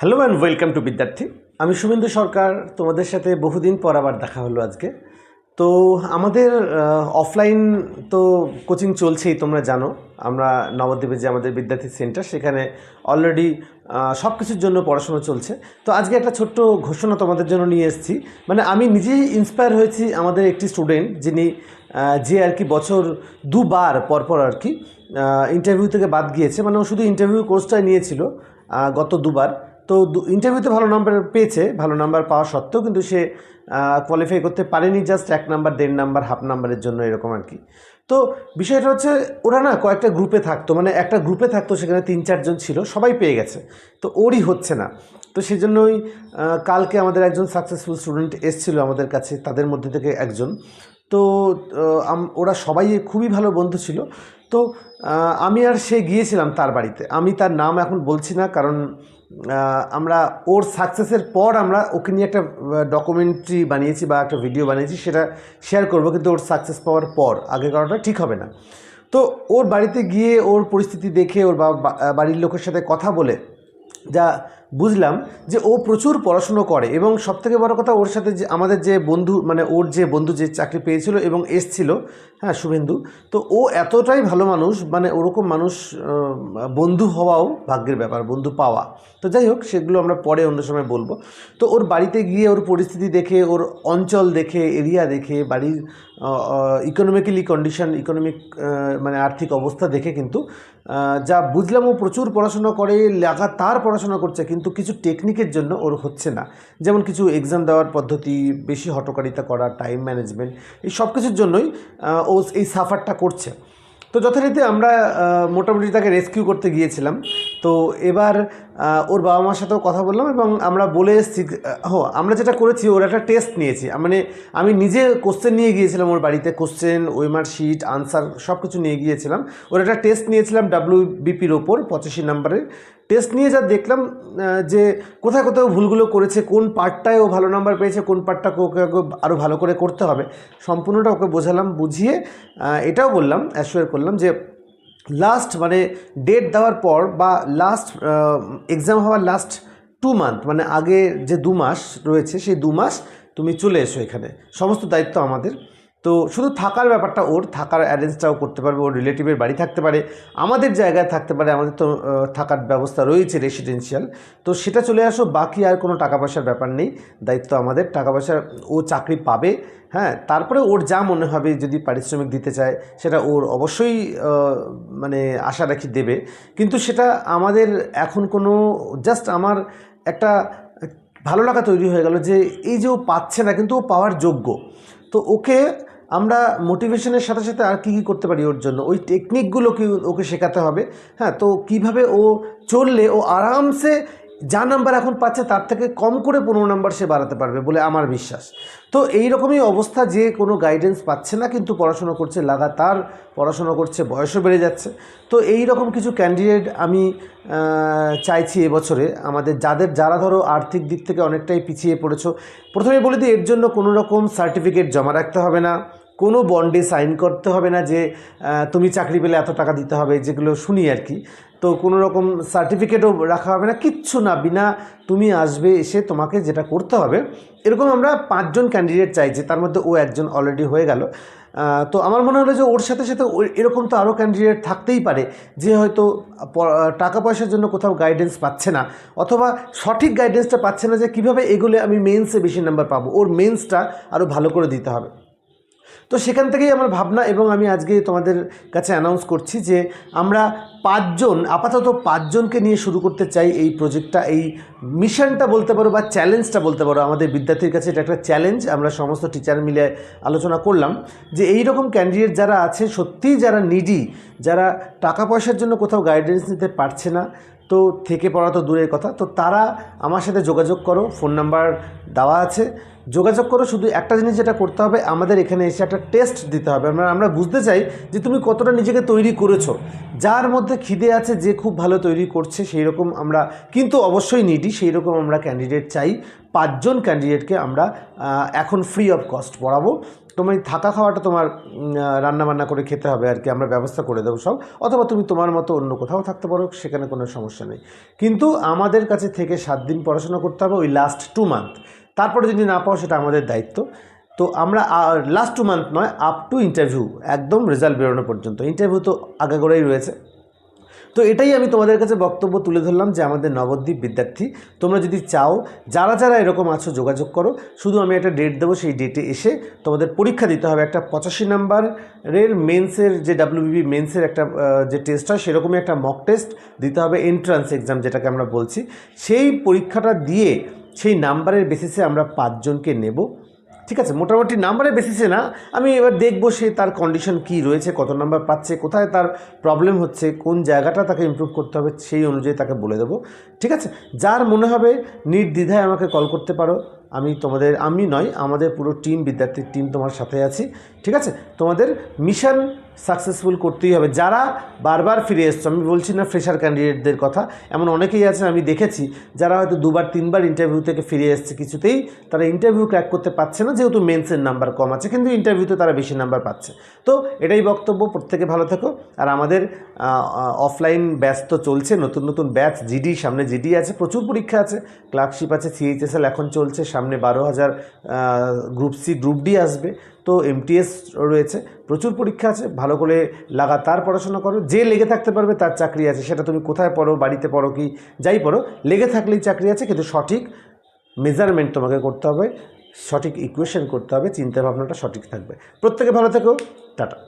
Hello and welcome to বিদ্যার্থী। আমি শুভেন্দু সরকার, তোমাদের সাথে বহুদিন পর আবার দেখা হলো আজকে। তো আমাদের অফলাইন তো কোচিং চলছেই, তোমরা জানো। আমরা নবদ্বীপে যে আমাদের বিদ্যার্থী সেন্টার সেখানে অলরেডি সব কিছুর জন্য পড়াশোনা চলছে। তো আজকে একটা ছোট্ট ঘোষণা তোমাদের জন্য নিয়ে এসেছি। মানে আমি নিজেই ইন্সপায়ার হয়েছি আমাদের একটি স্টুডেন্ট যিনি যে আর কি বছর দুবার পরপর আর কি ইন্টারভিউ থেকে বাদ গিয়েছে। মানে ও শুধু ইন্টারভিউ কোর্সটাই নিয়েছিল গত দুবার। তো ইন্টারভিউতে ভালো নাম্বার পেয়েছে, ভালো নাম্বার পাওয়া সত্ত্বেও কিন্তু সে কোয়ালিফাই করতে পারেনি জাস্ট এক নাম্বার দেড় নাম্বার হাফ নাম্বারের জন্য এরকম আর কি। তো বিষয়টা হচ্ছে, ওরা না কয়েকটা গ্রুপে থাকতো মানে একটা গ্রুপে থাকতো, সেখানে তিন চারজন ছিল, সবাই পেয়ে গেছে। তো ওরই হচ্ছে না। তো সেই জন্যই কালকে আমাদের একজন সাকসেসফুল স্টুডেন্ট এসেছিল আমাদের কাছে, তাদের মধ্যে থেকে একজন। তো ওরা সবাই খুবই ভালো বন্ধু ছিল। তো আমি আর সে গিয়েছিলাম তার বাড়িতে। আমি তার নাম এখন বলছি না, কারণ আমরা ওর সাকসেসের পর আমরা ওকে নিয়ে একটা ডকুমেন্টারি বানিয়েছি বা একটা ভিডিও বানিয়েছি, সেটা শেয়ার করব, কিন্তু ওর সাকসেস পাওয়ার পর আগে করাটা ঠিক হবে না। তো, ওর বাড়িতে গিয়ে ওর পরিস্থিতি দেখে ওর বাড়ির লোকের সাথে কথা বলে, যা বুঝলাম যে ও প্রচুর পড়াশুনো করে এবং সবথেকে বড় কথা ওর সাথে যে আমাদের যে বন্ধু মানে ওর যে বন্ধু যে চাকরি পেয়েছিল এবং এসছিল হ্যাঁ শুভেন্দু, তো ও এতটাই ভালো মানুষ মানে ওরকম মানুষ বন্ধু হওয়াও ভাগ্যের ব্যাপার, বন্ধু পাওয়া। তো যাই হোক, সেগুলো আমরা পরে অন্য সময় বলব। তো ওর বাড়িতে গিয়ে ওর পরিস্থিতি দেখে, ওর অঞ্চল দেখে, এরিয়া দেখে, বাড়ির ইকোনমিক্যালি কন্ডিশন ইকোনমিক মানে আর্থিক অবস্থা দেখে কিন্তু যা বুঝলাম ও প্রচুর পড়াশোনা করে, লাগাতার পড়াশোনা করছে, কিন্তু কিছু টেকনিকের জন্য ওর হচ্ছে না। যেমন কিছু এক্সাম দেওয়ার পদ্ধতি, বেশি হটকারিতা করা টাইম ম্যানেজমেন্ট এই সব কিছুর জন্যই ও এই সাফারটা করছে। তো যথারীতি আমরা মোটামুটি তাকে রেস্কিউ করতে গিয়েছিলাম। তো এবার ওর বাবা মার সাথেও কথা বললাম এবং আমরা বলে এসেছি হো, আমরা যেটা করেছি, ওর একটা টেস্ট নিয়েছি। মানে আমি নিজে কোশ্চেন নিয়ে গিয়েছিলাম ওর বাড়িতে কোশ্চেন ওয়েমার শিট আনসার সব কিছু নিয়ে গিয়েছিলাম। ওর একটা টেস্ট নিয়েছিলাম ডাব্লিউ বিপির ওপর, পঁচাশি নাম্বারের টেস্ট নিয়ে যা দেখলাম যে কোথায় কোথাও ভুলগুলো করেছে, কোন পার্টটায় ও ভালো নাম্বার পেয়েছে, কোন পার্টটাকে ওকে ওকে আরও ভালো করে করতে হবে। সম্পূর্ণটা ওকে বোঝালাম, বুঝিয়ে এটাও বললাম অ্যাসোয়ার করলাম যে লাস্ট মানে ডেট দেওয়ার পর বা লাস্ট এক্সাম হওয়ার লাস্ট টু মান্থ মানে আগে যে দু মাস রয়েছে, সেই দু মাস তুমি চলে এসো এখানে। সমস্ত দায়িত্ব আমাদের। তো শুধু থাকার ব্যাপারটা ওর, থাকার অ্যারেঞ্জটাও করতে পারবে, ওর রিলেটিভের বাড়ি থাকতে পারে, আমাদের জায়গায় থাকতে পারে, আমাদের তো থাকার ব্যবস্থা রয়েছে রেসিডেন্সিয়াল তো সেটা চলে আসো, বাকি আর কোনো টাকা পয়সার ব্যাপার নেই, দায়িত্ব আমাদের টাকা পয়সা ও চাকরি পাবে হ্যাঁ তারপরে ওর যা মনে হবে যদি পারিশ্রমিক দিতে চায়, সেটা ওর অবশ্যই মানে আশা রাখি দেবে। কিন্তু সেটা আমাদের এখন কোনো জাস্ট আমার একটা ভালো লাগা তৈরি হয়ে গেল যে এই যে ও পাচ্ছে না, কিন্তু ও পাওয়ার যোগ্য। তো ওকে আমরা মোটিভেশনের সাথে সাথে আর কী কী করতে পারি ওর জন্য? ওই টেকনিকগুলো কি ওকে শেখাতে হবে? হ্যাঁ তো কীভাবে ও চললে ও আরামসে যা নাম্বার এখন পাচ্ছে তার থেকে কম করে পনেরো নাম্বার সে বাড়াতে পারবে বলে আমার বিশ্বাস। তো এই রকমই অবস্থা যে কোনো গাইডেন্স পাচ্ছে না, কিন্তু পড়াশোনা করছে, লাগাতার পড়াশোনা করছে, বয়সও বেড়ে যাচ্ছে। তো এই রকম কিছু ক্যান্ডিডেট আমি চাইছি এবছরে। আমাদের যাদের, যারা ধরো আর্থিক দিক থেকে অনেকটাই পিছিয়ে পড়েছো, প্রথমে বলে দিই, এর জন্য কোনো রকম সার্টিফিকেট জমা রাখতে হবে না। কোনো বন্ডে সাইন করতে হবে না যে তুমি চাকরি পেলে এত টাকা দিতে হবে, যেগুলো শুনি আর কি। তো কোনো রকম সার্টিফিকেটও রাখা হবে না, কিচ্ছু না। বিনা তুমি আসবে, এসে তোমাকে যেটা করতে হবে, এরকম আমরা পাঁচজন ক্যান্ডিডেট চাইছি তার মধ্যে ও একজন অলরেডি হয়ে গেল। তো আমার মনে হলো যে ওর সাথে সাথে এরকম তো আরও ক্যান্ডিডেট থাকতেই পারে, যে হয়তো টাকা পয়সার জন্য কোথাও গাইডেন্স পাচ্ছে না, অথবা সঠিক গাইডেন্সটা পাচ্ছে না যে কীভাবে এগুলো আমি মেন্সে বেশি নাম্বার পাবো। ওর মেন্সটা আরও ভালো করে দিতে হবে। তো সেখান থেকেই আমার ভাবনা এবং আমি আজকে তোমাদের কাছে অ্যানাউন্স করছি যে আমরা পাঁচজন, আপাতত পাঁচজনকে নিয়ে শুরু করতে চাই এই প্রজেক্টটা এই মিশনটা বলতে পারো বা চ্যালেঞ্জটা বলতে পারো আমাদের বিদ্যার্থীর কাছে। এটা একটা চ্যালেঞ্জ আমরা সমস্ত টিচার মিলে আলোচনা করলাম যে এই রকম ক্যান্ডিডেট যারা আছে, সত্যিই যারা নিডি যারা টাকা পয়সার জন্য কোথাও গাইডেন্স নিতে পারছে না, তো থেকে পড়া তো দূরের কথা, তো তারা আমার সাথে যোগাযোগ করো। ফোন নাম্বার দেওয়া আছে। যোগাযোগ করো, শুধু একটা জিনিস যেটা করতে হবে, আমাদের এখানে এসে একটা টেস্ট দিতে হবে। আমরা আমরা বুঝতে চাই যে তুমি কতটা নিজেকে তৈরি করেছ। যার মধ্যে খিদে আছে, যে খুব ভালো তৈরি করছে সেই রকম আমরা কিন্তু অবশ্যই নিডি সেই রকম আমরা ক্যান্ডিডেট চাই। পাঁচজন ক্যান্ডিডেটকে আমরা এখন ফ্রি অফ কস্ট পড়াবো। তোমার থাকা খাওয়াটা তোমার রান্না বান্না করে খেতে হবে আর কি, আমরা ব্যবস্থা করে দেবো সব। অথবা তুমি তোমার মতো অন্য কোথাও থাকতে পারো, সেখানে কোনো সমস্যা নেই। কিন্তু আমাদের কাছে থেকে সাত দিন পড়াশোনা করতে হবে, ওই লাস্ট টু মান্থ তারপরে যদি না পাও, সেটা আমাদের দায়িত্ব। তো আমরা লাস্ট টু মান্থ নয় আপ টু ইন্টারভিউ একদম রেজাল্ট বেরোনো পর্যন্ত। ইন্টারভিউ তো আগে করেই রয়েছে। তো এটাই আমি তোমাদের কাছে বক্তব্য তুলে ধরলাম যে আমাদের নবদ্বীপ বিদ্যার্থী, তোমরা যদি চাও, যারা যারা এরকম আছো, যোগাযোগ করো। শুধু আমি একটা ডেট দেবো, সেই ডেটে এসে তোমাদের পরীক্ষা দিতে হবে। একটা পঁচাশি নাম্বারের মেন্সের যে ডাব্লিউবিবি মেন্সের একটা যে টেস্ট হয়, সেরকমই একটা মক টেস্ট দিতে হবে এন্ট্রান্স এক্সাম যেটাকে আমরা বলছি। সেই পরীক্ষাটা দিয়ে সেই নাম্বারের বেসিসে আমরা পাঁচজনকে নেব। ঠিক আছে, মোটামুটি নাম্বারের বেসিসে না, আমি এবার দেখব সে তার কন্ডিশন কি রয়েছে, কত নাম্বার পাচ্ছে, কোথায় তার প্রবলেম হচ্ছে, কোন জায়গাটা তাকে ইম্প্রুভ করতে হবে, সেই অনুযায়ী তাকে বলে দেবো। ঠিক আছে, যার মনে হবে নির্দ্বিধায় আমাকে কল করতে পারো, আমি তোমাদের, আমি নয়, আমাদের পুরো টিম বিদ্যার্থীর টিম তোমার সাথে আছি। ঠিক আছে, তোমাদের মিশন সাকসেসফুল করতেই হবে। যারা বারবার ফিরে এসছো, আমি বলছি না ফ্রেশার ক্যান্ডিডেটদের কথা, এমন অনেকেই আছে আমি দেখেছি, যারা হয়তো দুবার, তিনবার ইন্টারভিউ থেকে ফিরে এসছে কিছুতেই, তারা ইন্টারভিউ ক্র্যাক করতে পারছে না, যেহেতু মেন্সের নাম্বার কম আছে, কিন্তু ইন্টারভিউতে তারা বেশি নাম্বার পাচ্ছে। তো এটাই বক্তব্য, প্রত্যেকে ভালো থেকো। আর আমাদের অফলাইন ব্যাচ তো চলছে, নতুন নতুন ব্যাচ জিডি সামনে জিডি আছে, প্রচুর পরীক্ষা আছে ক্লার্কশিপ আছে সিএইচএসএল এখন চলছে, সামনে বারো হাজার গ্রুপ সি গ্রুপ ডি আসবে। তো এমটিএস রয়েছে, প্রচুর পরীক্ষা আছে, ভালো করে লাগাতার পড়াশোনা করো, যে লেগে থাকতে পারবে তার চাকরি আছে, সেটা তুমি কোথায় পড়ো, বাড়িতে পড়ো কি, যাই পড়ো, লেগে থাকলেই চাকরি আছে, কিন্তু সঠিক মেজারমেন্ট তোমাকে করতে হবে, সঠিক ইকুয়েশন করতে হবে, চিন্তা ভাবনাটা সঠিক থাকবে। প্রত্যেকে ভালো থেকো, টাটা।